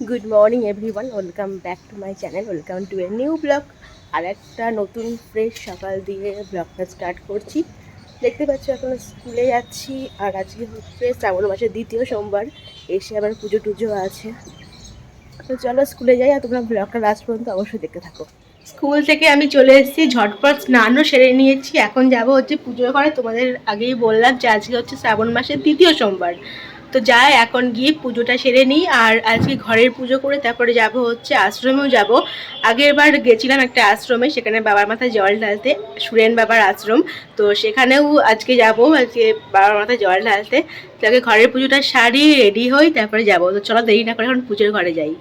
Good morning everyone welcome back to my channel welcome to a new vlog আর একটা নতুন fresh সকাল দিয়ে ব্লগটা স্টার্ট করছি। দেখতে পাচ্ছ, এখন স্কুলে যাচ্ছি। আর আজকে হচ্ছে শ্রাবণ মাসের দ্বিতীয় সোমবার। এসে আবার পুজো টুজো আছে। তো চলো স্কুলে যাই আর তোমরা ব্লগটা লাস্ট পর্যন্ত অবশ্যই দেখতে থাকো। স্কুল থেকে আমি চলে এসেছি, ঝটপট স্নানও সেরে নিয়েছি। এখন যাব হচ্ছে পুজো করে তোমাদের আগেই বললাম যে আজকে হচ্ছে শ্রাবণ মাসের দ্বিতীয় সোমবার। তো যাই এখন গিয়ে পুজোটা সেরে নিই আর আজকে ঘরের পুজো করে তারপরে যাব হচ্ছে আশ্রমেও যাব। আগের বার গেছিলাম একটা আশ্রমে, সেখানে বাবার মাথায় জল ঢালতে, সুরেন বাবার আশ্রম। তো সেখানেও আজকে যাব, আজকে বাবার মাথায় জল ঢালতে। তো আগে ঘরের পুজোটা সারি রেডি হই, তারপরে যাব। তো চলো দেরি না করে এখন পুজোর ঘরে যাই।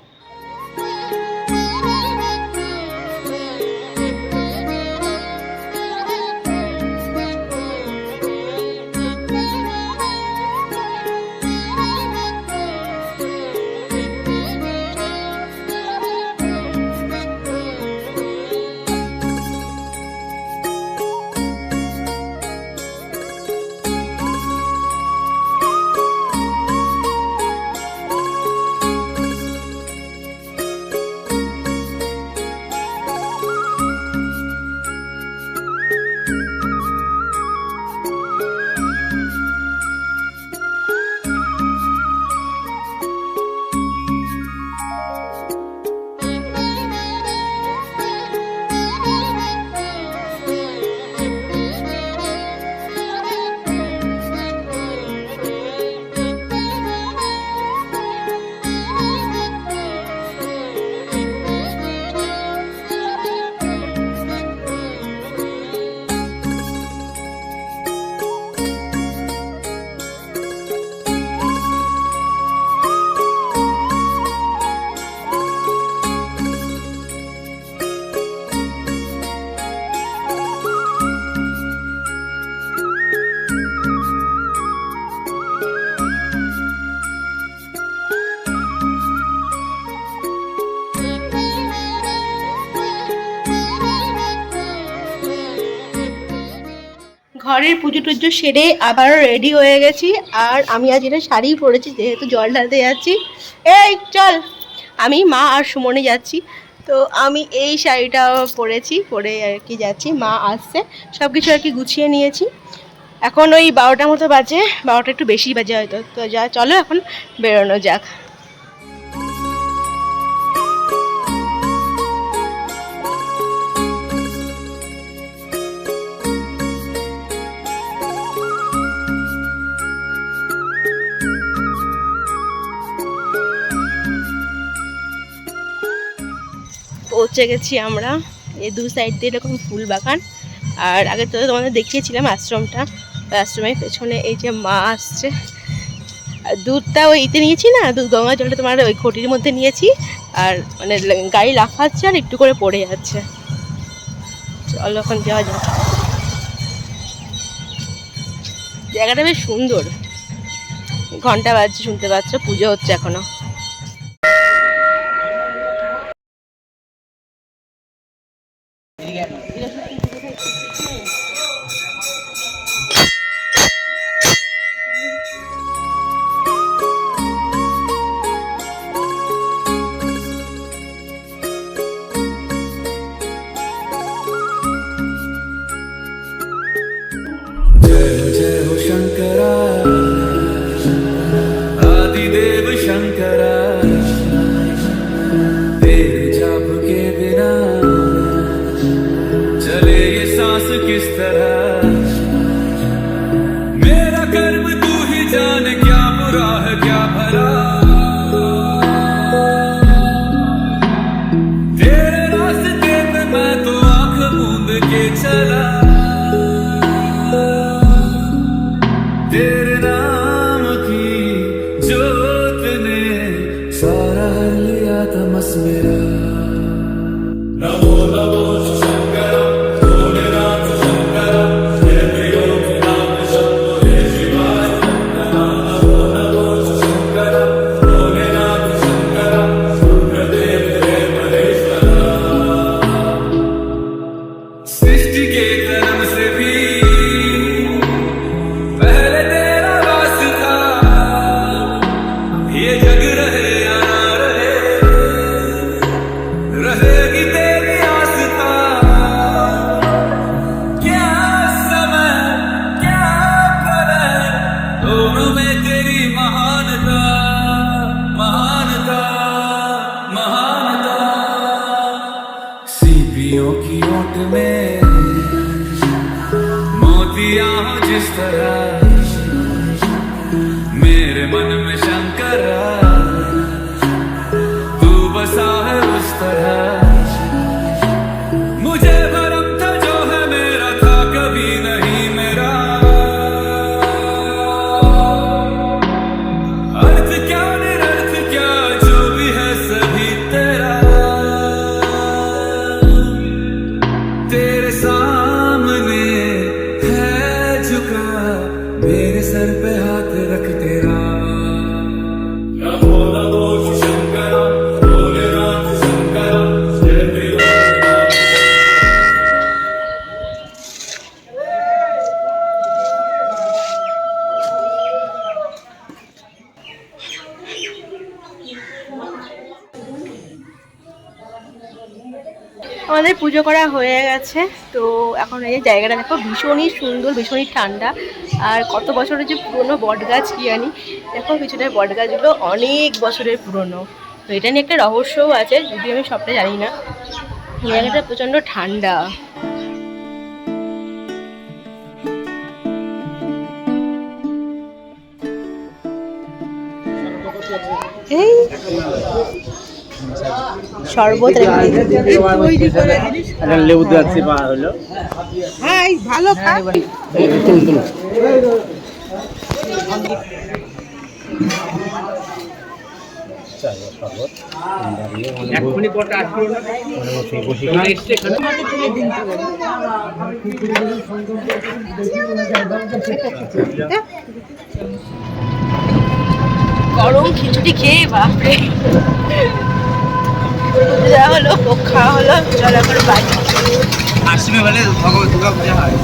পুজো টুজো সেরে আবারও রেডি হয়ে গেছি। আর আমি আজ এটা শাড়ি পরেছি, যেহেতু জল ঢালতে যাচ্ছি। এই, চল। আমি, মা আর সুমনে যাচ্ছি। তো আমি এই শাড়িটা পরেছি, পরে আর কি যাচ্ছি। মা আসছে। সব কিছু আর কি গুছিয়ে নিয়েছি। এখন ওই বারোটার মতো বাজে। বারোটা একটু বেশি বাজে হয়তো। তো যা, চলো এখন বেরোনো যাক। পৌঁছে গেছি আমরা। এই দু সাইড দিয়ে এরকম ফুল বাগান। আর আগে তো তোমাদের দেখিয়েছিলাম আশ্রমটা। আশ্রমের পেছনে এই যে মা আসছে। দুধটা ওই ইতে নিয়েছি না? দুধ গঙ্গা জলটা তোমার ওই ঘটির মধ্যে নিয়েছি। আর মানে গাড়ি লাফাচ্ছে আর একটু করে পড়ে যাচ্ছে। চলো এখন যাওয়া যাক। জায়গাটা বেশ সুন্দর। ঘণ্টা বাজছে, শুনতে পাচ্ছ? পুজো হচ্ছে এখনও। Shankara. اللي تمسميا نغو نغو मेरे मन আমাদের পুজো করা হয়ে গেছে। তো এখন এই জায়গাটা দেখো ভীষণই সুন্দর, ভীষণই ঠান্ডা। আর কত বছরের যে পুরনো বট গাছ কি জানি। দেখো পিছনের বট গাছগুলো অনেক বছরের পুরনো। তো এটা নিয়ে একটা রহস্যও আছে যদি আমি সবটা জানি না। জায়গাটা প্রচণ্ড ঠান্ডা। এই শরবত লেবু পাওয়া হলো। হ্যাঁ ভালো খা বসে এসছে এখানে। গরম খিচুড়ি খেয়ে বাপরে। যা হলো কোক খাওয়া হলো চল এখন বাড়ি। আসবে বলে ভগবত দুর্গা পূজা হয়।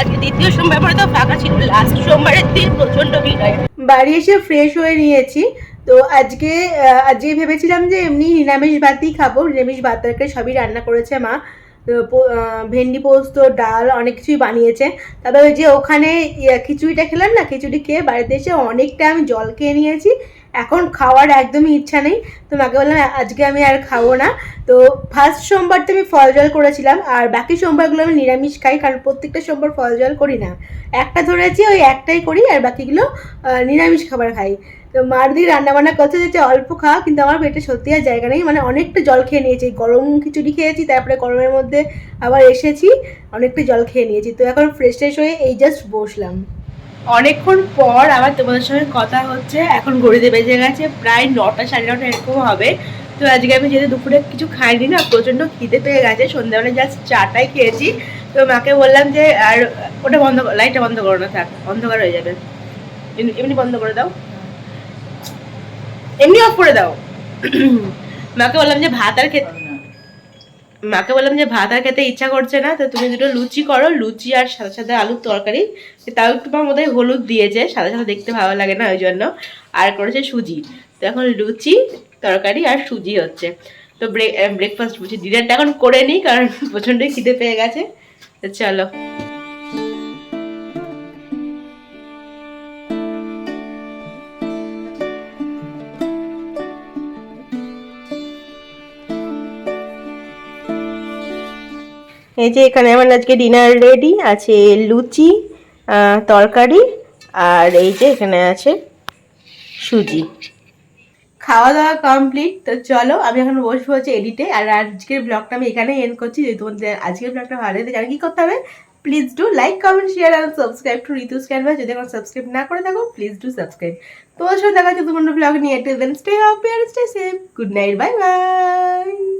আজকে দ্বিতীয় সোমবার পরে তো ফাঁকা ছিল। লাস্ট সোমবারের দিন প্রচণ্ড ভিড় হয়। বাড়ি এসে ফ্রেশ হয়ে নিয়েছি। তো আজকে আজকে ভেবেছিলাম যে এমনি নিরামিষ ভাতই খাব। নিরামিষ ভাত তরকারি সবই রান্না করেছে মা। তো ভেন্ডি পোস্ত ডাল অনেক কিছুই বানিয়েছে। তবে ওই যে ওখানে খিচুড়িটা খেলাম না খিচুড়ি খেয়ে বাড়িতে এসে অনেকটা আমি জল খেয়ে নিয়েছি। এখন খাওয়ার একদমই ইচ্ছা নেই। তো মাকে বললাম, আজকে আমি আর খাব না। তো ফার্স্ট সোমবার তো আমি ফল জল করেছিলাম, আর বাকি সোমবারগুলো আমি নিরামিষ খাই, কারণ প্রত্যেকটা সোমবার ফল জল করি না। একটা ধরেছি, ওই একটাই করি, আর বাকিগুলো নিরামিষ খাবার খাই। তো মার দিয়ে রান্নাবান্না করছে যে অল্প খাওয়া কিন্তু আমার পেটে সত্যি আর জায়গা নেই। মানে অনেকটা জল খেয়ে নিয়েছি, গরম খিচুড়ি খেয়েছি, তারপরে গরমের মধ্যে আবার এসেছি, অনেকটা জল খেয়ে নিয়েছি। তো এখন ফ্রেশ ট্রেশ হয়ে এই জাস্ট বসলাম। অনেকক্ষণ পর আবার তোমাদের সঙ্গে কথা হচ্ছে। এখন ঘড়িতে বেজে গেছে প্রায় নটা, সাড়ে নটা এরকম হবে। তো আজকে আমি যেহেতু দুপুরে কিছু খাইনি না, প্রচণ্ড খিদে পেয়ে গেছে। সন্ধ্যাবেলা জাস্ট চাটাই খেয়েছি। তো মাকে বললাম যে, আর ওটা বন্ধ লাইটটা বন্ধ করো না, থাক, অন্ধকার হয়ে যাবে। এমনি বন্ধ করে দাও। এমনি অফ করে দাও। মাকে বললাম যে, ভাত আর খেতে মাকে বললাম যে ভাত আর খেতে ইচ্ছা করছে না, তো তুমি দুটো লুচি করো, লুচি আর সাদা সাদা আলুর তরকারি। তাও একটু আমার মধ্যে হলুদ দিয়েছে সাদা সাদা দেখতে ভালো লাগে না ওই জন্য। আর করেছে সুজি। তো এখন লুচি, তরকারি আর সুজি হচ্ছে। তো ব্রেক ব্রেকফাস্ট বলছি। ডিনারটা এখন করে নিই, কারণ প্রচণ্ডই খিদে পেয়ে গেছে। চলো। এই যে এখানে আমার আজকে ডিনার রেডি আছে লুচি তরকারি, আর এই যে এখানে আছে সুজি। খাওয়া দাওয়া কমপ্লিট তো চলো আমি এখন বসবো হচ্ছে এডিটে আর আজকের ব্লগটা আমি এখানে এন্ড করছি। যদি তোমাদের আজকের ব্লগটা ভালো লাগে জানি কি করতে হবে? Please do like comment share R subscribe to Ritu's Canvas যদি এখন সাবস্ক্রাইব না করে থাকো প্লিজ ডু সাবস্ক্রাইব তোমার সাথে দেখা হচ্ছে তোমার ব্লগ নিয়ে। দেন স্টে হ্যাপি আর stay safe good night bye bye